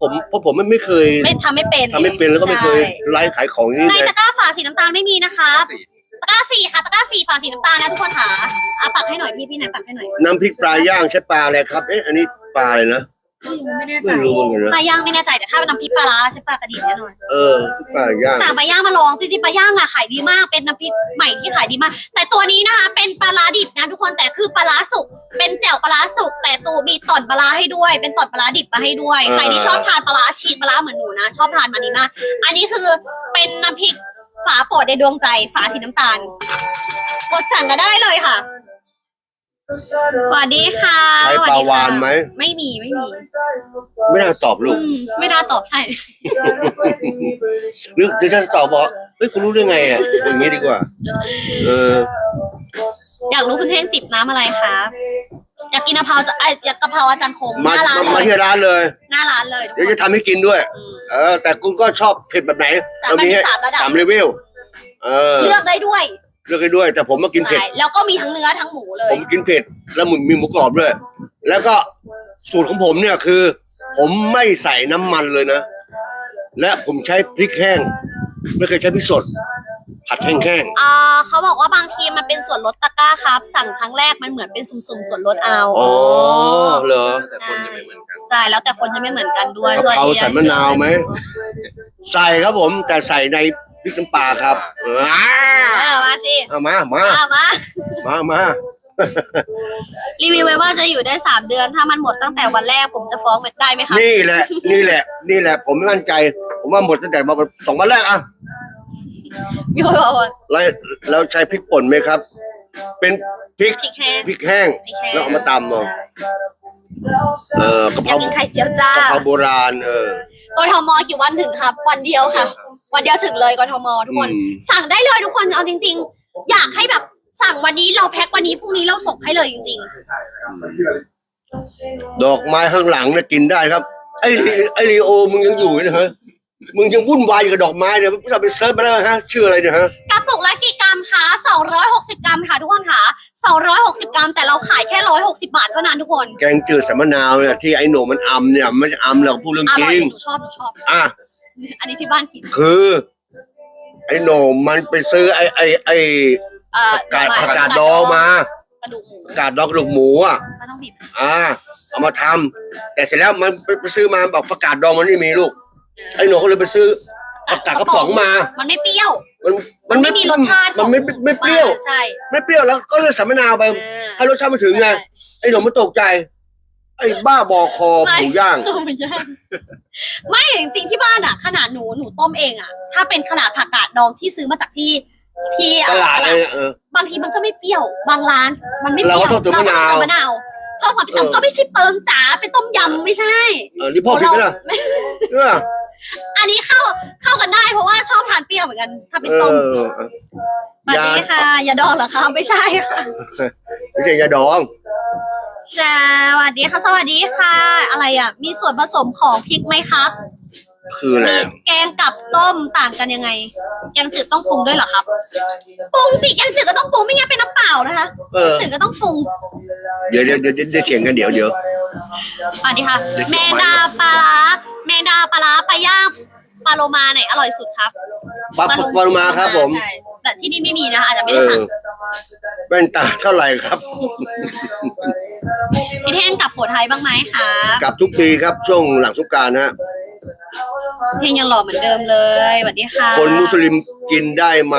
ผมเพราะผมไม่ไม่เคยไม่ทำไม่เป็นทำไม่เป็นแล้วก็ไม่เคยใช่ไลฟ์ขายของอย่างนี้ในเลยตะกร้าฝาสีน้ำตาลไม่มีนะคะตะกร้าสี่ค่ะตะกร้าสี่ฝาสีน้ำตาลนะทุกคนค่ะอาปักให้หน่อยพี่พี่ไหนปักให้หน่อยน้ำพริกปลาย่างใช้ปลาอะไรครับเอ๊ะอันนี้ปลาอะไรนะ ไม่แน่ใจไม่รู้เหมือนกันนะปลาย่างไม่แน่ใจแต่ถ้าเป็นน้ำพริกปลาร้าใช่ปลากระดิ่งแน่นอนเออปลาย่างสั่งปลาย่างมาลองจริงๆปลาย่างอะขายดีมาก เป็นน้ำพริกใหม่ที่ขายดีมาก แต่ตัวนี้นะคะเป็นปลาร้าดิบนะทุกคนแต่คือปลาร้าสุกเป็นแจ่วปลาร้าสุกแต่ตัวมีต่อนปลาร้าให้ด้วย เป็นต่อนปลาร้าดิบมาให้ด้วยใครที่ชอบทานปลาร้าชีสปลาร้าเหมือนหนูนะชอบทานมันนี้มาก อันนี้คือเป็นน้ำพริกฝาโปรดในดวงใจฝาสีน้ำตาลกดสั่งก็ได้เลยค่ะ สวัสดีค่ะใช้สวัปสลาดีค่ะวานไหม ไม่มีไม่มี ไม่น่าตอบลูกอืมไม่น่าตอบใช่ หรือหรือจะตอบบอกเฮ้ยคุณรู้ได้ไงอะอย่างนี้ดีกว่า เออ อยากรู้คุณเท่งจิบน้ำอะไรคะอยากกินกะเพราจะเอ้ยอยากกะเพราอาจารย์คงหมาน้าร้านมาเลมายที่ร้านเลย หน้าร้านเลย เดี๋ยวจะทำให้กินด้วยอืมเออ แต่คุณก็ชอบเผ็ดแบบไหนสามมันมีให้สามระดับ สามเลเวล เออ เลือกได้ด้วย เลือกให้ด้วย แต่ผมมากินเผ็ด ใช่แล้วก็มีทั้งเนื้อทั้งหมูเลผย มกินเผ็ดแล้วมีหมูกรอบด้วย แล้วก็สูตรของผมเนี่ยคือ ผมไม่ใส่น้ำมันเลยนะ และผมใช้พริกแห้ง ไม่เคยใช้พริกสด ผัดแห้งอ่าเขาบอกว่าบางทีมันเป็นส่วนลดตะกร้าครับ สั่งครั้งแรกมันเหมือนเป็นสุ่มๆส่วนลดเอาๆอ๋อเหรอแต่คนจะไม่เหมือนกัน ใช่แล้วแต่คนจะไม่เหมือนกันด้วยกะเพราใส่มะนาวไหม ใส่ครับผมแต่ใส่ใน พริกน้ำปลาครับอ่าเออมาสิเอามามามามา มามารีวิวไว้ว่าจะอยู่ได้สามเดือน ถ้ามันหมดตั้งแต่วันแรกผมจะฟ้องได้ไหมคะนี่แหละ นี่แหละ นี่แหละ ผมไม่มั่นใจ ผมว่าหมดตั้งแต่มาสองวันแรกอะพี่โอ้ยบอกว่าแล้วแล้วใช้พริกป่นไหมครับ เป็นพริกพริกแห้งพริกแห้งพริกแห้งแล้วเอามาตำเนาะเออกะอเพยากรากินไข่เจียวจ้ากะเพราโบราณเออกทมกี่วันถึงครับ วันเดียวค่ะ วันเดียวถึงเลยกทมทุกคน อืม สั่งได้เลยทุกคนเอาจริง ๆ อยากให้แบบสั่งวันนี้เราแพ็ควันนี้พรุ่งนี้เราส่งให้เลยจริง ดอกไม้ข้างหลังเนี่ยกินได้ครับ ไอ้ลีไอ้ลีโอมึงยังอยู่นะฮะมึงยังวุ่นวายอยู่กับดอกไม้เนี่ยไม่ต้องไปเซิร์ชมาแล้วฮะชื่ออะไรเนี่ยฮะ ๆกระปุกละกี่กรัมคะ260 กรัมค่ะทุกคนค่ะ260 กรัม แต่เราขายแค่ 160 บาทเท่านั้นทุกคนแกงจืดใสมะนาวเนี่ยที่ไอ้โหนมันอำเนี่ยมันไม่ได้อำหรอกพูดเรื่องอจร่อยริงหนูชอบหนูชอบ อะ อันนี้ที่บ้านกินคือ ไอ้โหนมันไปซื้อไอ้ไอ้ไอ้เอ่อผักกาดหน่อไม้ผักกาดดองมากระดูกหมูผักกาดดองกระดูกหมูอะไม่ต้องบีบอ่าเอามาทำแต่เสร็จแล้วมันไปไปซื้อมาบอกผักกาดดองมันไม่มีลูก ไอ้โหนก็เลยไปซื้อผักกาดกระป๋องมา มันไม่เปรี้ยว มันมันไม่มีรสชาติมันไม่ไม่ไม่เปรี้ยว ใช่ไม่เปรี้ยวแล้วก็เลยใส่มะนาวไป เออให้รสชาติมันถึงไงไอ้หนมมันตกใจ ไอ้บ้าบอคอหมูย่าง ไม่ไม่ย่างไม่จริงๆที่บ้านอะ ขนาดหนูหนูต้มเองอะ ถ้าเป็นขนาดผักกาดดองที่ซื้อมาจากที่ที่ตเอ่อลาดตเลลาดยเออ บางทีมันก็ไม่เปรี้ยว บางร้าน มันไม่เปรี้ยวเราก็ต้องเติมมะนาวเรก็ต้องเติมมะนาวเพิ่มความเปรี้ยวเออก็ไม่ใช่เติมจ๋าเป็นต้มยำไม่ใช่ เออนี่พ่อผิดไหมล่ะเออ อันนี้เข้าเข้ากันได้เพราะว่าชอบทานเปรี้ยวเหมือนกันถ้าเป็นเอต้มอสวัสดีค่ะ อย่าดองเหรอคะไม่ใช่ค่ะไม่ใช่ยาดอง สวัสดีค่ะสวัสดีค่ะ อะไรอะ มีส่วนผสมของพริกไหมครับ คืออะไรมีแกงกับต้มต่างกันยังไง แกงจืดต้องปรุงด้วยเหรอครับ ปรุงสิแกงจืดก็ต้องปรุงไม่งั้นเป็นน้ำเปล่านะคะเออ จืดก็ต้องปรุงเดี๋ยวเดี๋ยวเดี๋ยวเดี๋ยวเถียงกันเดี๋ยวเดี๋ยว สวัสดีค่ะ แมงดาปลาร้าแม งดาปลาร้าปลาย่างปลาโลมาไหนอร่อยสุดครับปั๊บปั๊บปามาครับผม ใช่แต่ที่นี่ไม่มีนะคะอาจจะไม่เอได้อสั่งแว่นตาเท่าไหร่ครับ พี่เท่งกลับโขทัยบ้างไหมคะกลับทุกปีครับช่วงหลังสงกรารฮะเท่งยังหล่อเหมือนเดิมเลยสวัสดีค่ะคนมุสลิมกินได้ไหม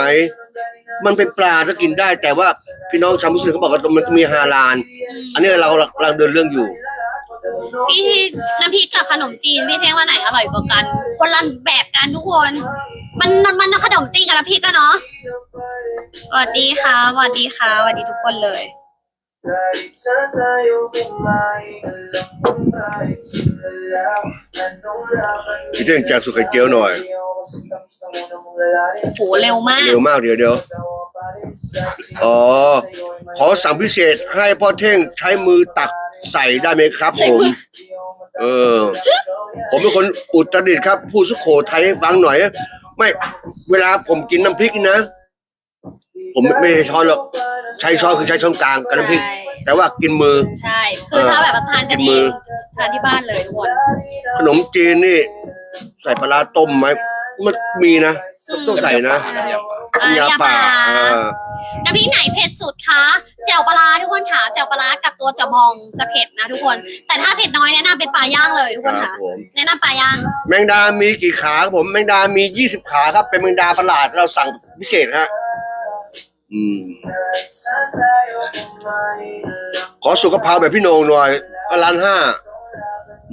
มันเป็นปลาถ้ากินได้ แต่ว่าพี่น้องชาวมุสลิมเขาบอกว่ามันต้องมีฮาลาล อันนี้เรากำลังเดินเรื่องอยู่ พี่น้ำพริกกับขนมจีนพี่เท่งว่าไหนอร่อยกว่ากัน คนละแบบกันทุกคนมันมันมันขนมจีนกับน้ำพริกกันเนาะสวัสดีค่ะสวัสดีค่ะสวัสดีทุกคนเลยพี่เท่งแจกสุกไข่เจียวหน่อยโอ้โหเร็วมากเร็วมากเดี๋ยวเดี๋ยวอ๋อขอสั่งพิเศษให้พ่อเท่งใช้มือตัก ใส่ได้ไหมครับใช้ผมมือเออ ผมเป็นคนอุตรดิตถ์ครับพูดสุโขทัยให้ฟังหน่อย ไม่ เวลาผมกินน้ำพริกนะ ผมไม่ไม่ใช่ช้อนหรอกใช้ช้อนคือใช้ช้อนกลางกับน้ำพริกใช่แต่ว่ากินมือ ใช่ คือถ้าแบบทานกันกินเอมืองทานที่บ้านเลยทุกคนขนมจีนนี่ ใส่ปลาร้าต้มไหมมันมีนะ ต้องใส่นะอ่าน้ำยาป่า น้ำยาป่าเออน้ำพริกไหนเผ็ดสุดคะแจ่วปลาร้าทุกคนค่ะแจ่วปลาร้ากับตัวจะบองจะเผ็ดนะทุกคน แต่ถ้าเผ็ดน้อยแนะนำเป็นปลาย่างเลยทุกคนครัค่ะ บผมแนะนำปลาย่าง แมงดามีกี่ขาครับผมแมงดามียี่สิบขาครับ เป็นแมงดาประหลาดเราสั่งพิเศษฮะอืม ขอสุขภาพแบบพี่โหนงหน่อยล้านห้า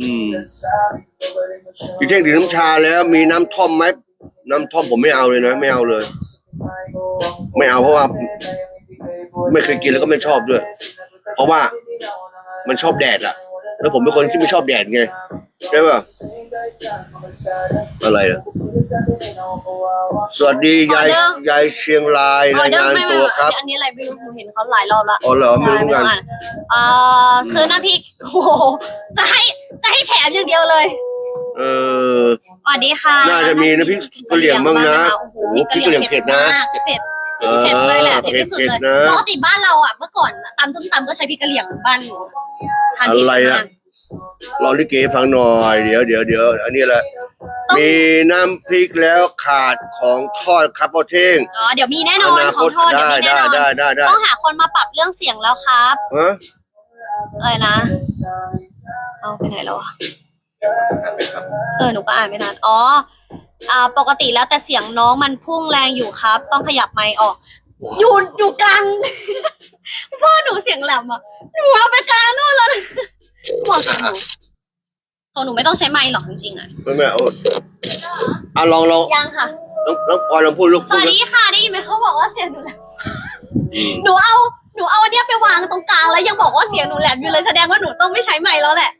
อืมพี่เท่งดื่มน้ำชาแล้วมีน้ำท่อมไหมน้ำท่อมผมไม่เอาเลยนะ ไม่เอาเลย ไม่เอาเพราะว่า ไม่เคยกินแล้วก็ไม่ชอบด้วย เพราะว่ามันชอบแดดอะแล้วผมเป็นคนที่ไม่ชอบแดดไงใช่ป่ะอะไรอะสวัสดียายยายเชียงรายรายงานไม่ตัวครับ อันนี้อะไรไม่รู้หนูเห็นเขาหลายรอบละอ๋อเหรอไม่รู้เหมือนกันใช่ไรู้อะเอ่อซื้อน้ำพริกโอ้โหจะให้จะให้แถมอย่างเดียวเลย เออ สวัสดีค่ะน่าจะมีน้ำพริกกะเหรี่ยงบ้างนะโอ้โหโอ้โหพริกกะเหรี่ยงเผ็ดนะมากเผ็ดเออเผ็ดเลยแหละเผ็ดที่สุดเผ็ดเลยนะปกติบ้านเราอะเมื่อก่อนตำต้มตำก็ใช้พริกกะเหรี่ยงบ้านหนูทานอะเผ็ดไรมาอะกรอลิเกฟังหน่อย เดี๋ยวเดี๋ยวเดี๋ยวอันนี้แหละมีน้ำพริกแล้วขาดของทอดครับพ่อเท่งอ๋อเดี๋ยวมีแน่นอนนาขคองตทอดเดี๋ยวได้มีแน่ได้นอนได้ได้ได้ต้องหาคนมาปรับเรื่องเสียงแล้วครับฮะอะไรนะเอาไปไหนแล้วอะ เออหนูก็อ่านไม่ทันอ๋ออ่าปกติแล้วแต่เสียงน้องมันพุ่งแรงอยู่ครับ ต้องขยับไมค์ออก อยู่อยู่กลาง พ่อหนูเสียงแหลมอะหนูเอาไปกลางนู่นแล้วบอกเสียงหนูของหนูไม่ต้องใช้ไมค์หรอกจริงๆอะไม่ไม่เอาอะลองลองยังค่ะ น้องน้องพลอยลองพูดลูกสพูดวัสนะดีค่ะได้ยินไหมเขาบอกว่าเสียงหนูแหลมอืมหนูเอาหนูเอาอันเนี้ยไปวางตรงกลางแล้วยังบอกว่าเสียงหนูแหลมอยู่เลยแสดงว่าหนูต้องไม่ใช้ไมค์แล้วแหละ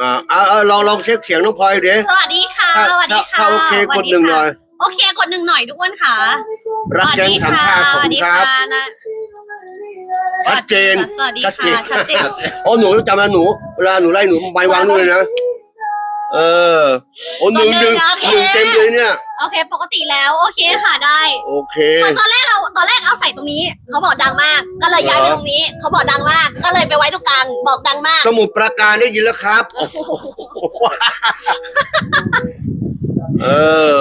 อ่าอ่าอ่าลองลองเช็คเสียงน้องพลอยเดี๋ยวสวัสดีค่ะถ้าสวัสดีค่ะถ้าโอเคกดหนึ่งหน่อย โอเคกดหนึ่งหน่อยทุกคนค่ะรักยังสามชาติขอบคุณครับสวัสดีค่ะนะชัดเจนสวัสดีชัดเจค่ะนชัดเจนโอ้หนูจำนะหนูเวลาหนูไล่หนูใบวางนู่นเลยนะ เออโอ้หนึ่งหนึ่งหนึ่งเต็มเลยเนี่ย โอเค ปกติแล้วโอเคค่ะได้โอเคตอนแรกเราตอนแรกเอาใส่ตรงนี้ เขาบอกดังมาก ก็เลยย้ายไปตรงนี้ เขาบอกดังมาก ก็เลยไปไว้ตรงกลาง บอกดังมาก สมุดประการได้ยินแล้วครับโอ้โหเออ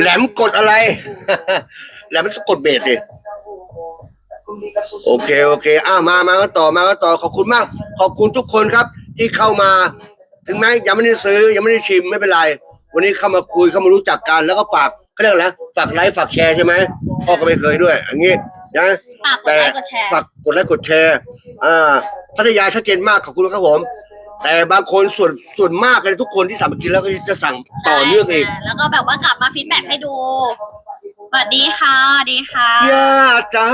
แหลมกดอะไร แหลมมันต้องกดเบสดิโอเคโอเคอ้าวมามาก็ต่อมาก็ต่อขอบคุณมาก ขอบคุณทุกคนครับ ที่เข้ามา ถึงแม้ยังไม่ได้ซื้อยังไม่ได้ชิมไม่เป็นไร วันนี้เข้ามาคุยเข้ามารู้จักกันแล้วก็ฝากเขาเรียกอะไรนะฝากไลค์ฝากแชร์ใช่ไหมพ่อก็ไม่เคยด้วยอย่างงี้นะฝากกดแต่ไลค์กดแชร์ ฝากกดไลค์กดแชร์อ่าพัทยาชัดเจนมากขอบคุณครับผม แต่บางคนส่วนส่วนมากเลยทุกคนที่สั่งมากินแล้วก็จะสั่งต่อเนื่องอีก ใช่แล้วก็แบบว่ากลับมาฟีดแบ็กให้ดู สวัสดีค่ะสวัสดีค่ะย่าจ๋า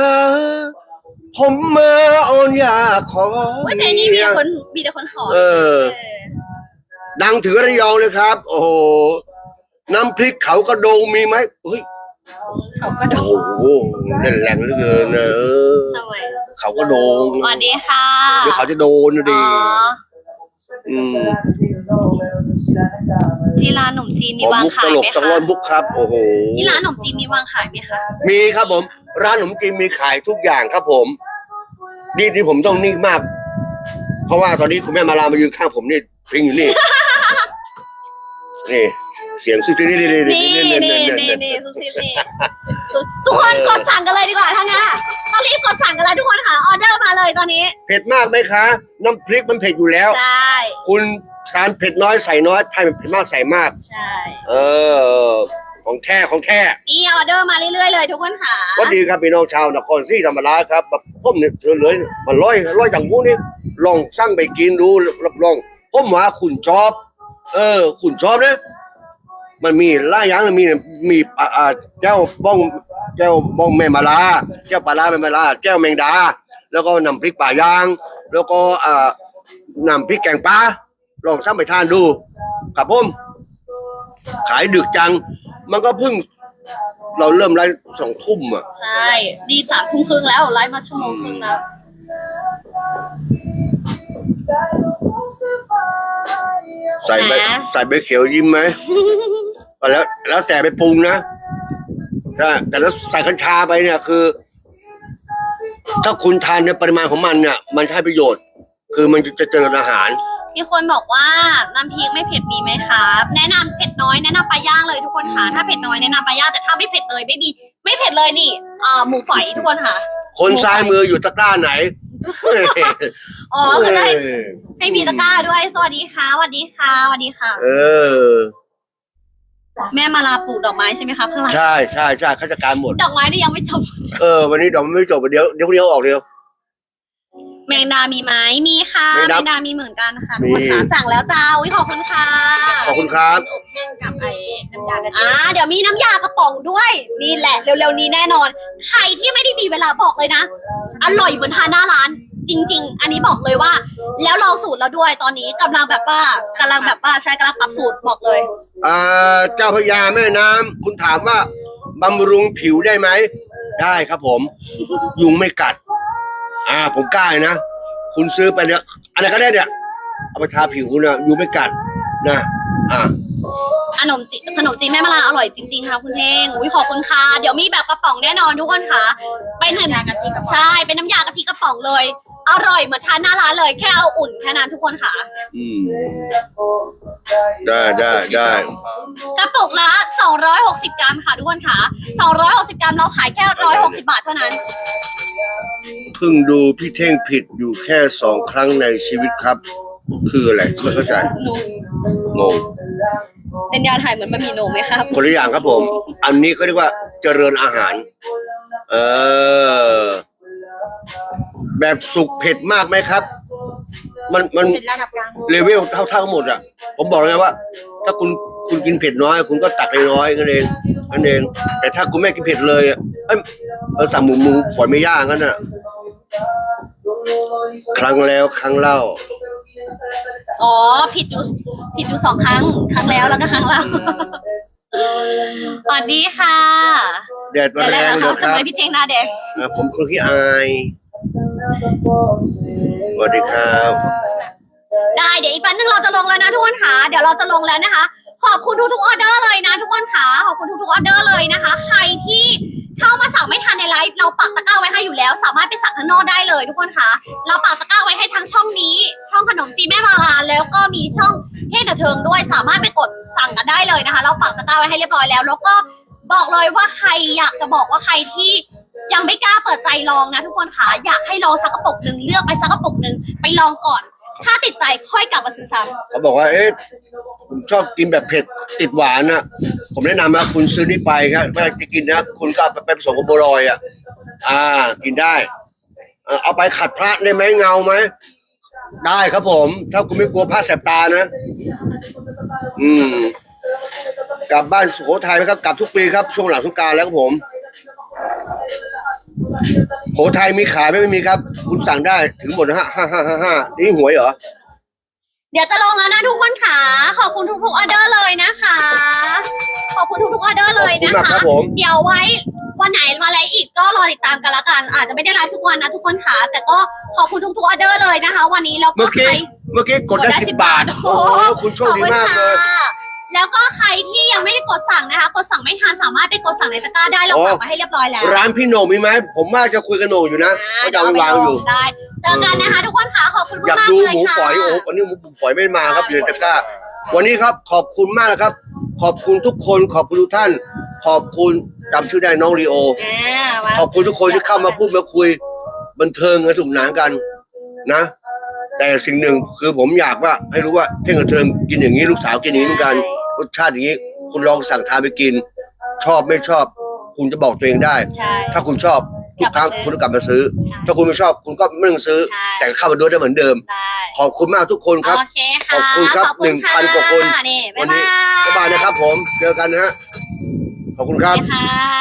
ผมมาโอนยาขอ โอ้ยเพลงนี้มีแต่คนมีแต่คนขอเออ เออ ดังถึงระยองเลยครับ โอ้โหน้ำพริกเขากระโดงมีไหมเฮ้ยเขาก็โดโอ้นโหเล่นแรงเหลือเกินนะเออทำไมเขาก็โดงสวัสดีค่ะเดี๋ยวเขาจะโดนนะอ๋ดิ ออืม ที่ร้านขนมจีนมีผมวางมุกขาตยลไหกมสังคะวรมุกครับ โอ้โห ที่ร้านขนมจีนมีวางขายไหมคะมีครับผม ร้านขนมจีนมีขายทุกอย่างครับผม นี่นี่ผมต้องนิ่งมาก เพราะว่าตอนนี้คุณแม่มาลามายืนข้างผมนี่ พิงอยู่นี่ นี่ เสียงสุดนี่นี่นี่นี่นี่นี่นี่นี่นี่ซุปซิปนี่ซุปทุกคนกดสั่งกันเลยดีกว่าทั้างนั้นอะต้องรีบกดสั่งกันเลยทุกคนค่ะออเดอร์มาเลยตอนนี้ เผ็ดมากไหมคะ น้ำพริกมันเผ็ดอยู่แล้ว ใช่ คุณทานเผ็ดน้อยใส่น้อยทานเผ็ดมากใส่มาก ใช่ เออ ของแท้ของแท้ นี่ออเดอร์มาเรื่อยๆเลยทุกคนค่ะก็ดีครับพี่น้องชาวนครศรีธรรมราชครับแบบผมเนี่ยเธอเลยมันร้อยร้อยอย่างงูนี่ลองสั่งไปกินดูรับรอง ผมว่าคุณชอบ เออ คุณชอบนะมันมีหลาย่างนมีมีอ่าอ่าเจ้าบ้องเจ้าบ้องแม่มาลาเจ้าปลาลาแม่มาลาเจ้าแมงดา แล้วก็น้ำพริกป่ายาง แล้วก็อ่าน้ำพริกแกงปลาลองสั่งไปทานดูครับผมขายดึกจัง มันก็เพิ่งเราเริ่มไลฟ์สองทุ่มอะใช่ดีสามทุ่มครึ่งแล้วไลฟ์มาชั่วโมงครึ่งแล้ว ใส่ใบใส่ใบเขียวยิ้มไหมก็แล้วแล้วแต่ไปปรุงนะถ้าแต่แล้วใส่กัญชาไปเนี่ยคือ ถ้าคุณทานในปริมาณของมันเนี่ย มันให้ประโยชน์ คือมันจะเจริญอาหาร มีคนบอกว่าน้ำพริกไม่เผ็ดมีไหมครับ แนะนำเผ็ดน้อยแนะนำปลาย่างเลยทุกคนค่ะ ถ้าเผ็ดน้อยแนะนำปลาย่างแต่ถ้าไม่เผ็ดเลยไม่มีไม่เผ็ดเลยนี่อ่าหมูฝอยทุกคนค่ะ คนซ้ายมืออยู่ตะกร้าไหน อ๋อคือจะให้เออให้มีตะกร้าด้วย สวัสดีค่ะสวัสดีค่ะสวัสดีค่ะ เออ แม่มาลาปลูกดอกไม้ใช่ไหมคะข้างหลังใช่ใช่ใช่ข้าราชการหมด ดอกไม้นี่ยังไม่จบ เออ วันนี้ดอกมันไม่จบเดี๋ยวเดี๋ยวเดี๋ยวออกเดียว แมงดามีไหมมีค่ะแมแมงดางดามีเหมือนกันค่ะมี ทุกคนค่ะสั่งแล้วจ้าวิขอบคุณค่ะขอบคุณครับ อบแห้งกับไอ้น้ำยากะทิอ่าเดี๋ยวมีน้ำยากระป๋องด้วย นี่แหละเร็วๆนี้แน่นอน ใครที่ไม่ได้มีเวลาบอกเลยนะ อร่อยเหมือนทานหน้าร้าน จริง ๆ อันนี้บอกเลยว่า แล้วลองสูตรแล้วด้วยตอนนี้กำลังแบบว่ากำลังแบบว่าใช้กำลังปรับสูตรบอกเลย อ่าเจ้าพระยาแม่น้ำคุณถามว่าบำรุงผิวได้ไหม ได้ครับผม ยุงไม่กัด อ่า ผมกล้าเลยนะ คุณซื้อไปเนี่ยอะไรก็ได้เนี่ย เอาไปทาผิวคุณนะยุงไม่กัดนะ อ่า ขนมจีขนมจีนแม่มาลาอร่อยจริงๆค่ะคุณเท่งอุ้ยขอบคุณค่ะ เดี๋ยวมีแบบกระป๋องแน่นอนทุกคนค่ะ เป็นน้ำยากะทิกระป๋อง ใช่ เป็นน้ำยากะทิกระป๋องเลย อร่อยเหมือนทานหน้าร้านเลยแค่เอาอุ่นแค่นั้นทุกคนค่ะ อืมได้ได้ได้ กระปุกละ 260 กรัมค่ะทุกคนค่ะ 260 กรัมเราขายแค่ 160 บาทเท่านั้น เพิ่งดูพี่เท่งผิดอยู่แค่สองครั้งในชีวิตครับ คืออะไรไม่เข้าใจงงเป็นยาถ่ายเหมือนบะหมี่โหนงไหมครับ คนละอย่างครับผม อันนี้เขาเรียกว่าเจริญอาหาร เออ แบบสุกเผ็ดมากไหมครับ มันมันเป็นระดับกลางเลเวลเท่าเท่าหมดอะ ผมบอกเลยว่า ถ้าคุณคุณกินเผ็ดน้อย คุณก็ตักน้อยๆกันเองกันเอง แต่ถ้าคุณไม่กินเผ็ดเลยอะเอ้ยเราสั่งหมูหมูฝอยไม่ย่างงั้นอะครั้งแล้วครั้งเล่า อ๋อ ผิดอยู่ผิดอยู่สองครั้ง ครั้งแล้วแล้วก็ครั้งเล่าสวัสดีค่ะแดดเดี๋ยวแรแล้วงนะนะคะครัทำบไมพี่เท่งหน้าแดง อ่าผมคนที่อาย สวัสดีครับ ได้เดี๋ยวอีกแป๊บนึงเราจะลงแล้วนะทุกคนค่ะเดี๋ยวเราจะลงแล้วนะคะ ขอบคุณทุกๆออเดอร์เลยนะทุกคนค่ะขอบคุณทุกๆออเดอร์เลยนะคะ ใครที่เข้ามาสั่งไม่ทันในไลฟ์เราปักตะกร้าไว้ให้อยู่แล้ว สามารถไปสั่งข้างนอกได้เลย ทุกคนค่ะเราปักตะกร้าไว้ให้ทั้งช่องนี้ ช่องขนมจีนแม่มาลาแล้วก็มีช่องเทศเดอะเทิงด้วย สามารถไปกดสั่งกันได้เลยนะคะ เราปักตะกร้าไว้ให้เรียบร้อยแล้ว แล้วก็บอกเลยว่าใครอยากจะบอกว่าใครที่ ยังไม่กล้าเปิดใจลองนะทุกคนค่ะอยากให้ลองสักกระปุกหนึ่งเลือกไปสักกระปุกหนึ่งไปลองก่อน ถ้าติดใจค่อยกลับมาซื้อซ้ำ เขาบอกว่า เอ๊ะผมชอบกินแบบเผ็ดติดหวานนะผมแนะนำนะคุณซื้อนี่ไปครับไม่จะกินนะ คุณก็เอาไปผสมกับบัวลอยอะ อ่า กินได้ เอ่อเอาไปขัดพระได้ไหมเงาไหม ได้ครับผม ถ้าคุณไม่กลัวพระแสบตานะ อืม กลับบ้านสุโขทัยไหมครับ กลับทุกปีครับ ช่วงหลังสงกรารแล้วครับผม โขทัยมีขายไหมไม่มีครับ คุณสั่งได้ถึงหมดนะฮะห้าห้าห้าห้านี่หวยเหรอ เดี๋ยวจะลงแล้วนะทุกคนค่ะ ขอบคุณทุกๆออเดอร์เลยนะคะ ขอบคุณทุกๆออเดอร์เลยนะขอบคุณมากครัคะ บผม เดี๋ยวไว้วันไหนมาอะไรอีกก็รอติดตามกันละกัน อาจจะไม่ได้ไลฟ์ทุกวันนะทุกคนค่ะ แต่ก็ขอบคุณทุกๆออเดอร์เลยนะคะ วันนี้แล้วก็เมื่อใคกี้ร เมื่อกี้กดได้สิบบาทโอ้โหคุณโชคดีมากเลย ขอบคุณค่ะ แล้วก็ใครที่ยังไม่ได้กดสั่งนะคะ กดสั่งไม่ทันสามารถไปกดสั่งในตะกร้าได้เราอ๋อปักมาให้เรียบร้อยแล้วร้านพี่โหน่งมีไหมผมว่าจะคุยกับโหน่งอยู่นะว่าจะเอาไปวางอยู่ได้เจอกันนะคะ ทุกคนค่ะขอบคุณอยากมากดูๆเลยหมูค่ะ ฝอยโอ้วันนี้หมูฝอยไม่มาครับอยู่ในตะกร้า วันนี้ครับขอบคุณมากนะครับ ขอบคุณทุกคนขอบคุณทุกท่าน ขอบคุณจำชื่อได้น้องลีโออ่ามาขอบคุณทุกคนที่เข้ามาพูดมาคุย บันเทิงกันสนุกสนานกันนะ แต่สิ่งหนึ่งคือผมอยากว่าให้รู้ว่าเท่งกับเทิงกินอย่างนี้ลูกสาวกินอย่างนี้เหมือนกัน รสชาติอย่างนี้ คุณลองสั่งทานไปกิน ชอบไม่ชอบ คุณจะบอกตัวเองได้ ใช่ ถ้าคุณชอบทุกครั้งกลับมาซื้อคุณก็กลับมาซื้อถ้าคุณไม่ชอบคุณก็ไม่ต้องซื้อ ใช่ แต่เข้ามาดูได้เหมือนเดิม ได้ขอบคุณมากทุกคนครับ โอเคค่ะขอบคุณครับขอณ1,000กว่าคน นี่วับ๊ายนนี้ บายบ๊ายบายนะครับผมเจอกันนะฮะขอบคุณครับโอเคค่ะ